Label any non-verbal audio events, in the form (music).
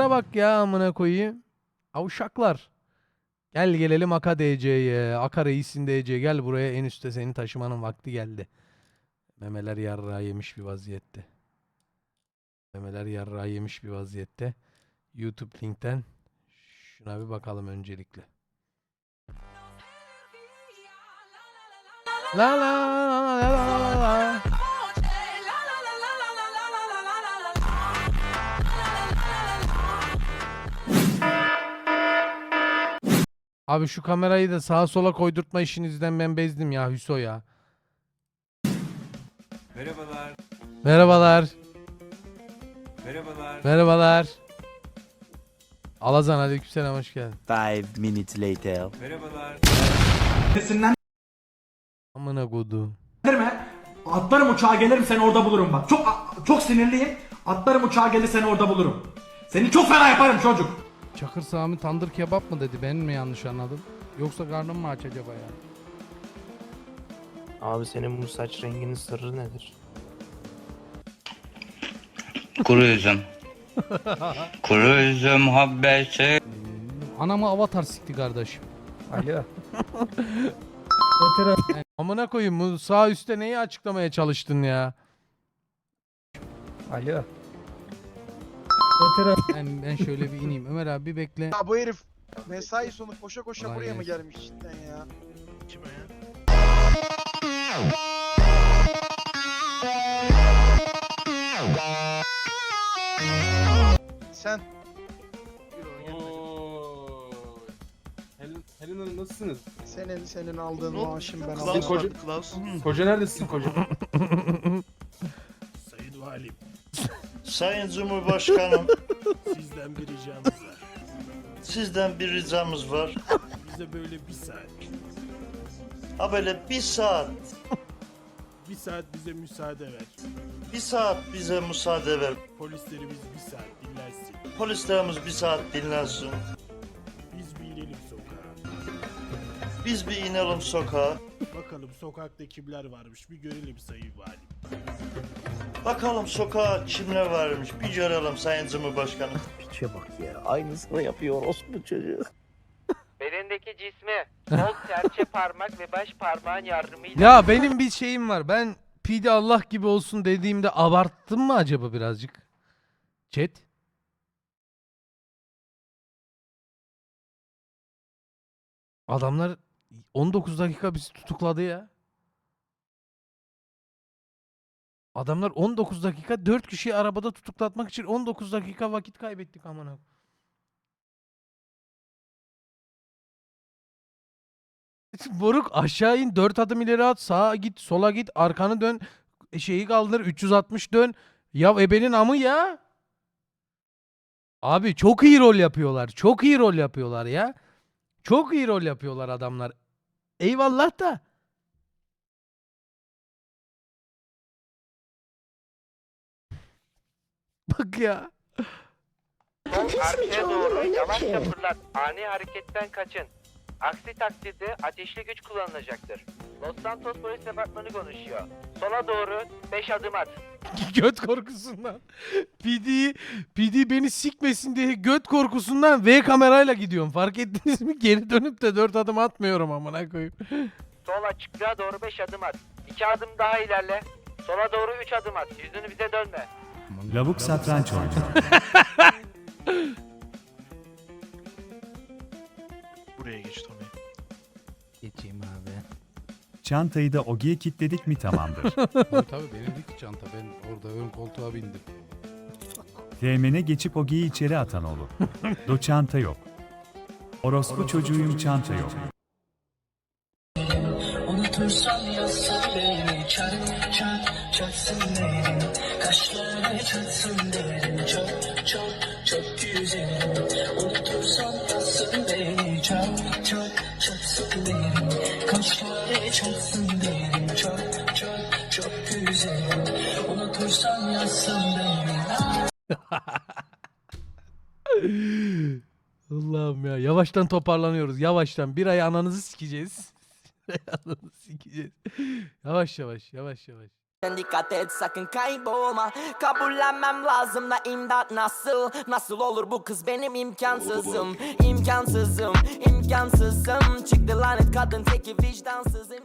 Avşak ya amına koyayım. Avşaklar. Gel gelelim Aka DC'ye. Aka Reis'in DC. Gel buraya en üstte seni taşımanın vakti geldi. Memeler yarrağı yemiş bir vaziyette. Memeler yarrağı yemiş bir vaziyette. YouTube linkten şuna bir bakalım öncelikle. La la la la la la la. Abi şu kamerayı da sağa sola koydurtma işinizden ben bezdim ya Hüso ya. Merhabalar. Merhabalar. Merhabalar. Merhabalar. Alazan aleykümselam hoş geldin. Five minutes later. Merhabalar. Sinirlendirme. Amına kodu. Atlarım uçağa gelirim seni orada bulurum bak. Çok çok sinirliyim. Atlarım uçağa gelir seni orada bulurum. Seni çok fena yaparım çocuk. Çakır Sami tandır kebap mı dedi ben mi yanlış anladım? Yoksa karnım mı aç acaba ya? Abi senin bu saç renginin sırrı nedir? Kuru üzüm. (laughs) Kuru üzüm habbesi. Anamı avatar sikti kardeşim. Alo. (laughs) Amına koyayım bu sağ üstte neyi açıklamaya çalıştın ya? Alo. Ben, ben şöyle bir ineyim. Ömer abi bir bekle. Ya bu herif mesai sonu koşa koşa Kolay buraya mı gelsin. gelmiş cidden ya? Kim o ya? Sen. Helen, Helen Hanım nasılsınız? Senin senin aldığın maaşın ben Klaus aldım. koca, koca neredesin koca? (laughs) Sayın Valim, Sayın Cumhurbaşkanım (laughs) sizden bir ricamız var. sizden bir ricamız var. Bize böyle bir saat, Ha böyle bir saat, bir saat bize müsaade ver. bir saat bize müsaade ver. Polislerimiz bir saat dinlensin. Polislerimiz bir saat dinlensin. Biz bir inelim sokağa. Biz bir inelim sokağa. Bakalım sokakta kimler varmış bir görelim Sayın Valim. Bakalım sokağa kimler varmış bir görelim Sayın Cumhurbaşkanım. Piçe bak ya. Aynısını yapıyor orospu çocuğu. Belindeki cismi sol serçe parmak ve baş parmağın yardımıyla Ya benim bir şeyim var. Ben PD Allah gibi olsun dediğimde abarttım mı acaba birazcık? Chat. Adamlar 19 dakika bizi tutukladı ya. Adamlar 19 dakika 4 kişiyi arabada tutuklatmak için 19 dakika vakit kaybettik amına. (laughs) Moruk aşağı in 4 adım ileri at sağa git sola git arkanı dön e, şeyi kaldır 360 dön. Ya ebenin amı ya. Abi çok iyi rol yapıyorlar. Çok iyi rol yapıyorlar ya. Çok iyi rol yapıyorlar adamlar. Eyvallah da. Bak ya. sol arkaya doğru yavaşça fırlat. Ani hareketten kaçın. Aksi takdirde ateşli güç kullanılacaktır. Los Santos Polis Departmanı konuşuyor. Sola doğru 5 adım at. (laughs) göt korkusundan. PD, PD beni sikmesin diye göt korkusundan V kamerayla gidiyorum. Fark ettiniz mi? Geri dönüp de 4 adım atmıyorum amına koyayım. Sol açıklığa doğru 5 adım at. 2 adım daha ilerle. Sola doğru 3 adım at. Yüzünü bize dönme. Lavuk satranç oyunu. (laughs) Buraya geç Tommy. Geçeyim abi. Çantayı da Ogi'ye kilitledik mi tamamdır. (laughs) tabii tabii benimki çanta. Ben orada ön koltuğa bindim. Teğmene geçip Ogi'yi içeri atan olur. Do çanta yok. Orospu çocuğuyum çanta yok. Unutursan yazsın beni çat çat çatsın beni Kaşları çatsın derim çok çok çok güzelim Unutursan yazsın beni çat çat çatsın derim Kaşları çatsın derim çok çok çok güzelim Unutursan yazsın beni (laughs) Allah'ım ya. Yavaştan toparlanıyoruz. Yavaştan. Bir ay ananızı sikeceğiz. (laughs) Ananızı sikeceğiz. Yavaş yavaş. Yavaş yavaş. Dikkat et sakın kaybolma. Kabullenmem lazım da imdat nasıl? Nasıl olur bu kız benim imkansızım? İmkansızım imkansızım. Çıktı lanet kadın teki vicdansızım